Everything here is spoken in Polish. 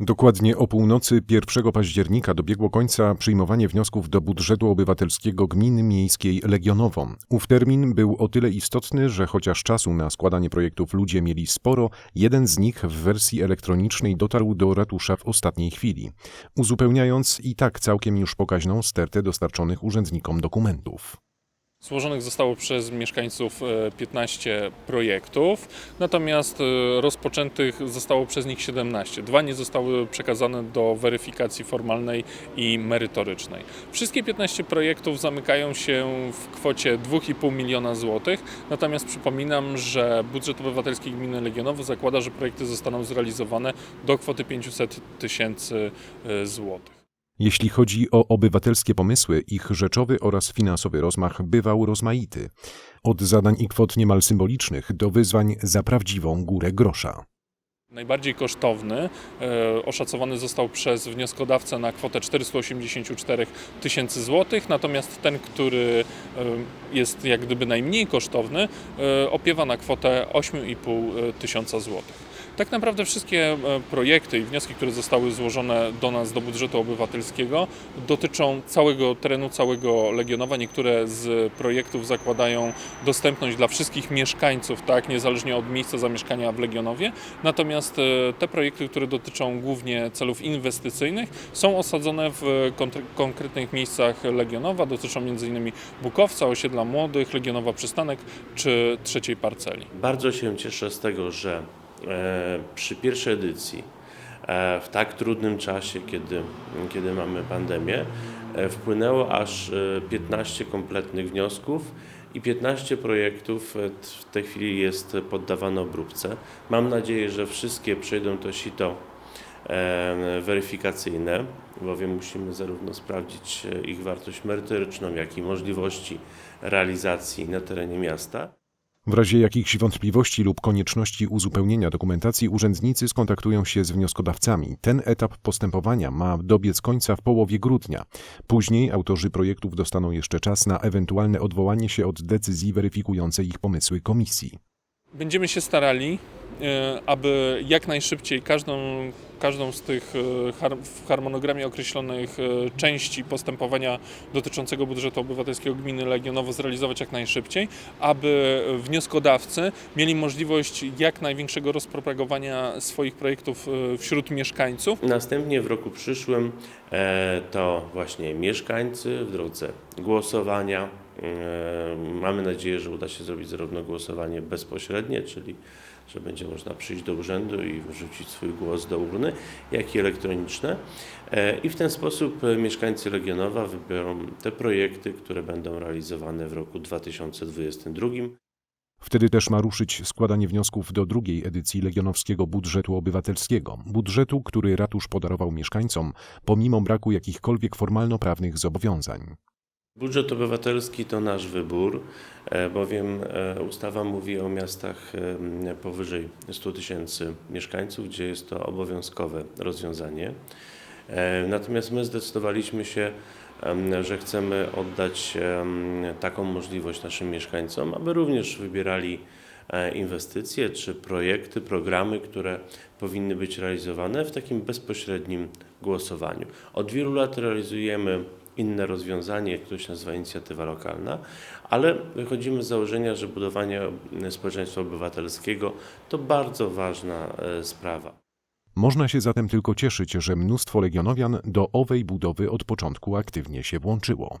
Dokładnie o północy 1 października dobiegło końca przyjmowanie wniosków do budżetu obywatelskiego gminy miejskiej Legionowo. Ów termin był o tyle istotny, że chociaż czasu na składanie projektów ludzie mieli sporo, jeden z nich w wersji elektronicznej dotarł do ratusza w ostatniej chwili, uzupełniając i tak całkiem już pokaźną stertę dostarczonych urzędnikom dokumentów. Złożonych zostało przez mieszkańców e, 15 projektów, natomiast e, rozpoczętych zostało przez nich 17. Dwa nie zostały przekazane do weryfikacji formalnej i merytorycznej. Wszystkie 15 projektów zamykają się w kwocie 2,5 miliona złotych, natomiast przypominam, że budżet obywatelski gminy Legionowo zakłada, że projekty zostaną zrealizowane do kwoty 500 tysięcy e, złotych. Jeśli chodzi o obywatelskie pomysły, ich rzeczowy oraz finansowy rozmach bywał rozmaity. Od zadań i kwot niemal symbolicznych do wyzwań za prawdziwą górę grosza. Najbardziej kosztowny e, oszacowany został przez wnioskodawcę na kwotę 484 tysięcy złotych, natomiast ten, który e, jest jak gdyby najmniej kosztowny, e, opiewa na kwotę 8,5 tysiąca złotych. Tak naprawdę wszystkie e, projekty i wnioski, które zostały złożone do nas, do budżetu obywatelskiego, dotyczą całego terenu, całego Legionowa. Niektóre z projektów zakładają dostępność dla wszystkich mieszkańców, tak, niezależnie od miejsca zamieszkania w Legionowie. Natomiast e, te projekty, które dotyczą głównie celów inwestycyjnych, są osadzone w kontr- konkretnych miejscach Legionowa. Dotyczą m.in. Bukowca, osiedla młodych, Legionowa Przystanek czy trzeciej parceli. Bardzo się cieszę z tego, że e, przy pierwszej edycji, e, w tak trudnym czasie, kiedy, kiedy mamy pandemię, e, wpłynęło aż e, 15 kompletnych wniosków i 15 projektów e, w tej chwili jest poddawane obróbce. Mam nadzieję, że wszystkie przejdą to sito e, weryfikacyjne, bowiem musimy zarówno sprawdzić e, ich wartość merytoryczną, jak i możliwości realizacji na terenie miasta. W razie jakichś wątpliwości lub konieczności uzupełnienia dokumentacji urzędnicy skontaktują się z wnioskodawcami. Ten etap postępowania ma dobiec końca w połowie grudnia. Później autorzy projektów dostaną jeszcze czas na ewentualne odwołanie się od decyzji weryfikującej ich pomysły komisji. Będziemy się starali, aby jak najszybciej każdą, każdą z tych e, w harmonogramie określonych e, części postępowania dotyczącego budżetu obywatelskiego gminy Legionowo zrealizować jak najszybciej, aby wnioskodawcy mieli możliwość jak największego rozpropagowania swoich projektów e, wśród mieszkańców. Następnie w roku przyszłym e, to właśnie mieszkańcy w drodze głosowania. e, Mamy nadzieję, że uda się zrobić zarówno głosowanie bezpośrednie, czyli że będzie można przyjść do urzędu i wrzucić swój głos do urny, jak i elektroniczne. E, I w ten sposób e, mieszkańcy Legionowa wybiorą te projekty, które będą realizowane w roku 2022. Wtedy też ma ruszyć składanie wniosków do drugiej edycji Legionowskiego Budżetu Obywatelskiego. Budżetu, który ratusz podarował mieszkańcom, pomimo braku jakichkolwiek formalno-prawnych zobowiązań. Budżet obywatelski to nasz wybór, e, bowiem e, ustawa mówi o miastach e, powyżej 100 tysięcy mieszkańców, gdzie jest to obowiązkowe rozwiązanie. Natomiast my zdecydowaliśmy się, że chcemy oddać taką możliwość naszym mieszkańcom, aby również wybierali inwestycje czy projekty, programy, które powinny być realizowane w takim bezpośrednim głosowaniu. Od wielu lat realizujemy inne rozwiązanie, które się nazywa inicjatywa lokalna, ale wychodzimy z założenia, że budowanie społeczeństwa obywatelskiego to bardzo ważna e, sprawa. Można się zatem tylko cieszyć, że mnóstwo legionowian do owej budowy od początku aktywnie się włączyło.